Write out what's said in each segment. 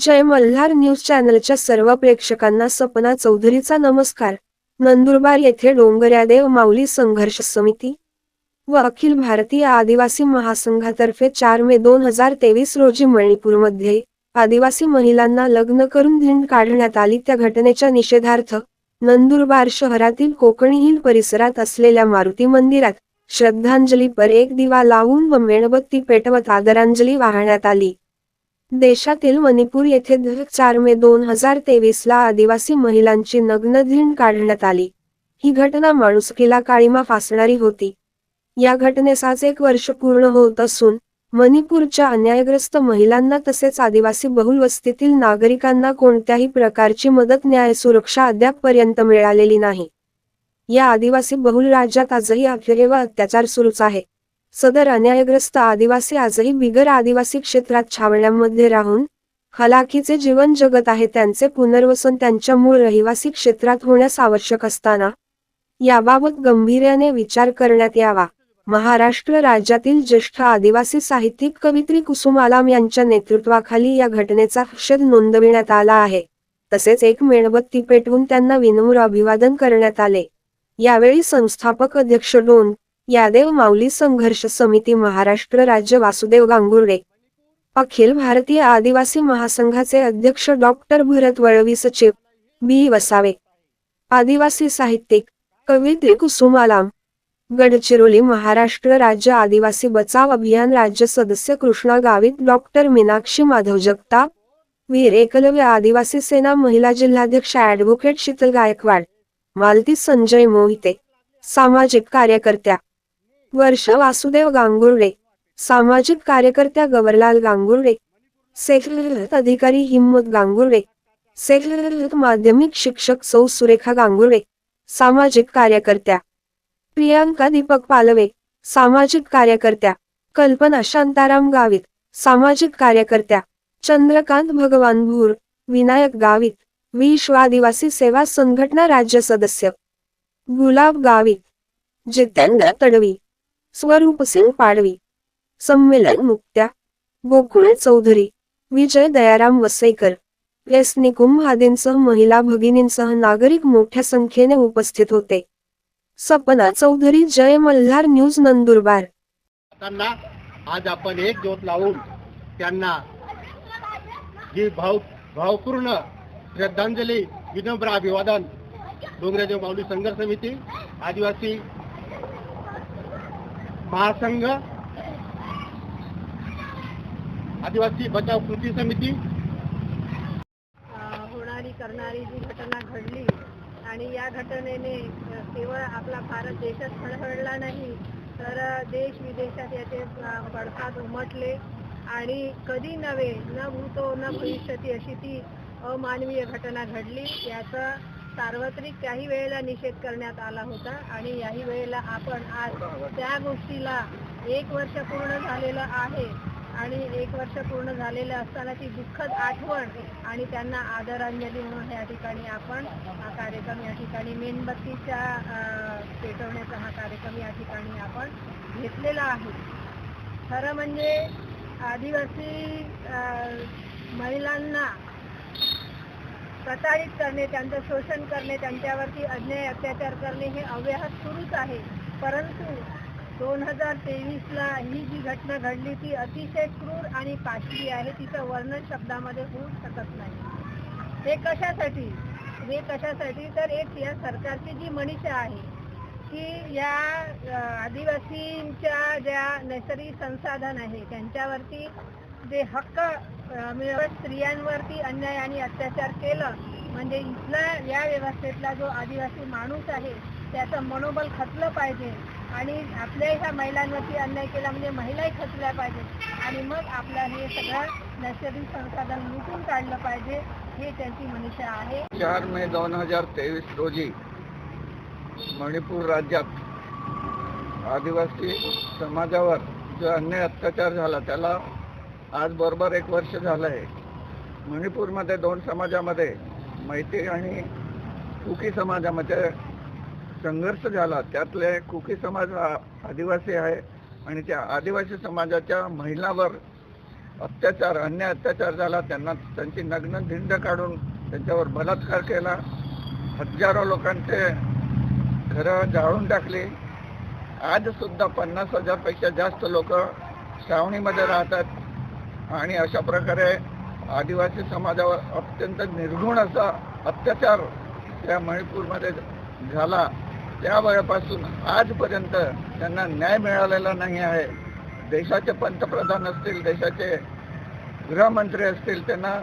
जय Malhar news चॅनलच्या सर्व प्रेक्षकांना सपना चौधरीचा नमस्कार. नंदुरबार येथे डोंगर्यादेव माऊली संघर्ष समिती व अखिल भारतीय आदिवासी महासंघातर्फे चार मे दोन हजार तेवीस रोजी मणिपूरमध्ये आदिवासी महिलांना लग्न करून धिंड काढण्यात आली. त्या घटनेच्या निषेधार्थ नंदुरबार शहरातील कोकणी हिल परिसरात असलेल्या मारुती मंदिरात श्रद्धांजली पर एक दिवा लावून व मेणबत्ती पेटवत आदरांजली वाहण्यात आली. देशातील मणिपूर येथे चार मे दोन हजार तेवीस ला आदिवासी महिलांची नग्नधीन काढण्यात आली. ही घटना माणुसकीला काळीमा फासणारी होती. या घटनेस आज एक वर्ष पूर्ण होत असून मणिपूरच्या अन्यायग्रस्त महिलांना तसेच आदिवासी बहुल वस्तीतील नागरिकांना कोणत्याही प्रकारची मदत न्याय सुरक्षा अद्यापपर्यंत मिळालेली नाही. या आदिवासी बहुल राज्यात आजही अखेरे व अत्याचार सुरूच आहे. सदर अन्यायग्रस्त आदिवासी आजही बिगर आदिवासी क्षेत्रात छावण्यांमध्ये राहून हलाखीचे जीवन जगत आहे. त्यांचे पुनर्वसन त्यांच्या मूळ रहिवासी क्षेत्रात होण्यास आवश्यक असताना याबाबत गंभीर्याने विचार करण्यात यावा. महाराष्ट्र राज्यातील ज्येष्ठ आदिवासी साहित्यिक कवित्री कुसुम आलाम यांच्या नेतृत्वाखाली या घटनेचा निषेध नोंदविण्यात आला आहे. तसेच एक मेणबत्ती पेटवून त्यांना विनम्र अभिवादन करण्यात आले. यावेळी संस्थापक अध्यक्ष डोन यादेव माऊली संघर्ष समिती महाराष्ट्र राज्य वासुदेव गांगुर्डे. अखिल भारतीय आदिवासी महासंघाचे अध्यक्ष डॉक्टर भरत वळवी सचिव बी. वसावे. आदिवासी साहित्यिक कवित्री कुसुमालाम गडचिरोली महाराष्ट्र राज्य आदिवासी बचाव अभियान राज्य सदस्य कृष्णा गावित डॉक्टर मीनाक्षी माधव जगताप. वीर एकलव्य आदिवासी सेना महिला जिल्हाध्यक्ष ऍडव्होकेट शीतल गायकवाड. मालती संजय मोहिते. सामाजिक कार्यकर्त्या वर्ष वासुदेव गांगुर्डे सामाजिक कार्यकर्त्या गवरलाल गांगुर्डे सेक्रेटरीत अधिकारी हिम्मत गांगुर्डे सेक्रेटरीत माध्यमिक शिक्षक सौ सुरेखा गांगुर्डे सामाजिक कार्यकर्त्या प्रियांका दीपक पालवे सामाजिक कार्यकर्त्या कल्पना शांताराम गावित सामाजिक कार्यकर्त्या चंद्रकांत भगवान भूर विनायक गावित विश्व आदिवासी सेवा संघटना राज्य सदस्य गुलाब गावित जितेंद्र तडवी स्वरूप सिंग पाडवी संमेलन मुक्त्या गोकुळ चौधरी विजय दयाराम वसईकर एस निकुंभ महिला भगिनींसह नागरिक मोठ्या संख्येने उपस्थित होते. सपना चौधरी जय मल्हार न्यूज नंदुरबार. त्यांना आज आपण एक ज्योत लावून त्यांना ही भाव भावपूर्ण श्रद्धांजली विनम्र अभिवादन डोंगरदेव माऊली संघर्ष समिती आदिवासी महासंघ आदिवासी बचाव कृती समिती. होणारी करणारी जी घटना घडली आणि या घटनेने केवळ आपला भारत देशच खळखळला नाही तर देश विदेशात याचे पडसाद उमटले. आणि कधी नव्हे न भूतो न भविष्यती अशी ती अमानवीय घटना घडली. याचा सार्वत्रिक काही वेळेला निषेध करण्यात आला होता आणि याही वेळेला आपण आज त्या गोष्टीला एक वर्ष पूर्ण झालेलं आहे आणि एक वर्ष पूर्ण झालेलं असताना ती दुःखद आठवण आणि त्यांना आदरांजली म्हणून या ठिकाणी आपण हा कार्यक्रम या ठिकाणी मेणबत्तीच्या पेटवण्याचा हा कार्यक्रम या ठिकाणी आपण घेतलेला आहे. खरं म्हणजे आदिवासी महिलांना प्रताडित करणे त्यांचं शोषण करणे त्यांच्यावरती अन्याय अत्याचार करणे हे अव्याहत सुरूच आहे. परंतु दोन हजार तेवीसला ही जी घटना घडली ती अतिशय क्रूर आणि पाशवी आहे. तिचं वर्णन शब्दामध्ये होऊ शकत नाही. हे कशासाठी? हे कशासाठी? तर एक या सरकारची जी मनीषा आहे की या आदिवासींच्या ज्या नैसर्गिक संसाधन आहे त्यांच्यावरती जे हक्क मिळवत स्त्रियांवरती अन्याय आणि अत्याचार केलं म्हणजे इथला या व्यवस्थेतला जो आदिवासी माणूस आहे त्याचं मनोबल खचलं पाहिजे. आणि आपल्या ह्या महिलांवरती अन्याय केला म्हणजे महिलाही खचल्या पाहिजेत. आणि मग आपला हे सगळं नैसर्गिक संसाधन लुटून काढलं पाहिजे हे त्यांची मनीषा आहे. चार मे दोन हजार तेवीस रोजी मणिपूर राज्यात आदिवासी समाजावर जो अन्याय अत्याचार झाला त्याला आज बरोबर एक वर्ष झालं आहे मणिपूरमध्ये दोन समाजामध्ये मैत्री आणि कुकी समाजामध्ये संघर्ष झाला. त्यातले कुकी समाज हा आदिवासी आहे आणि त्या आदिवासी समाजाच्या महिलावर अत्याचार अन्याय अत्याचार झाला. त्यांना त्यांची नग्न धिंड काढून त्यांच्यावर बलात्कार केला. हजारो लोकांचे घरं जाळून टाकली. आज सुद्धा पन्नास हजारपेक्षा जास्त लोक श्रावणीमध्ये राहतात. आणि अशा प्रकारे आदिवासी समाजावर अत्यंत निर्घुण असा अत्याचार त्या मणिपूरमध्ये झाला. त्या वेळेपासून आजपर्यंत त्यांना न्याय मिळालेला नाही आहे. देशाचे पंतप्रधान असतील देशाचे गृहमंत्री असतील त्यांना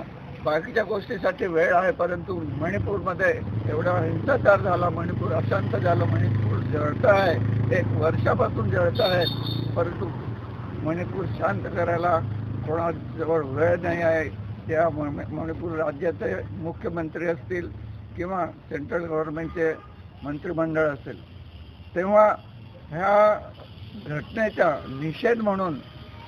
बाकीच्या गोष्टीसाठी वेळ आहे परंतु मणिपूरमध्ये एवढा हिंसाचार झाला मणिपूर अशांत झालं मणिपूर जळतं आहे. एक वर्षापासून जळतं आहे परंतु मणिपूर शांत करायला कोणाजवळ वेळ नाही आहे. त्या म- मणिपूर राज्याचे मुख्यमंत्री असतील किंवा सेंट्रल गव्हर्नमेंटचे मंत्रिमंडळ असेल. तेव्हा ह्या घटनेचा निषेध म्हणून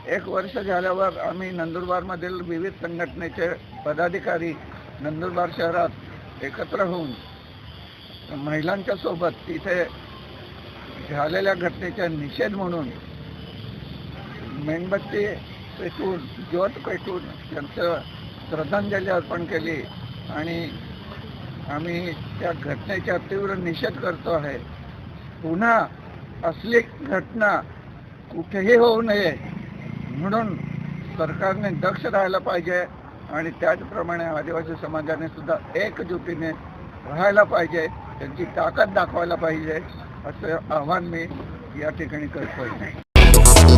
एक वर्ष झाल्यावर आम्ही नंदुरबारमधील विविध संघटनेचे पदाधिकारी नंदुरबार शहरात एकत्र होऊन महिलांच्या सोबत तिथे झालेल्या घटनेचा निषेध म्हणून मेणबत्ती पेटवून ज्योत पेटून त्यांचं श्रद्धांजली अर्पण केली. आणि आम्ही त्या घटनेचा तीव्र निषेध करतो आहे. पुन्हा असली घटना कुठेही होऊ नये म्हणून सरकारने दक्ष राहायला पाहिजे आणि त्याचप्रमाणे आदिवासी समाजाने सुद्धा एकजुटीने राहायला पाहिजे त्यांची ताकद दाखवायला पाहिजे असं आव्हान मी या ठिकाणी करतोय.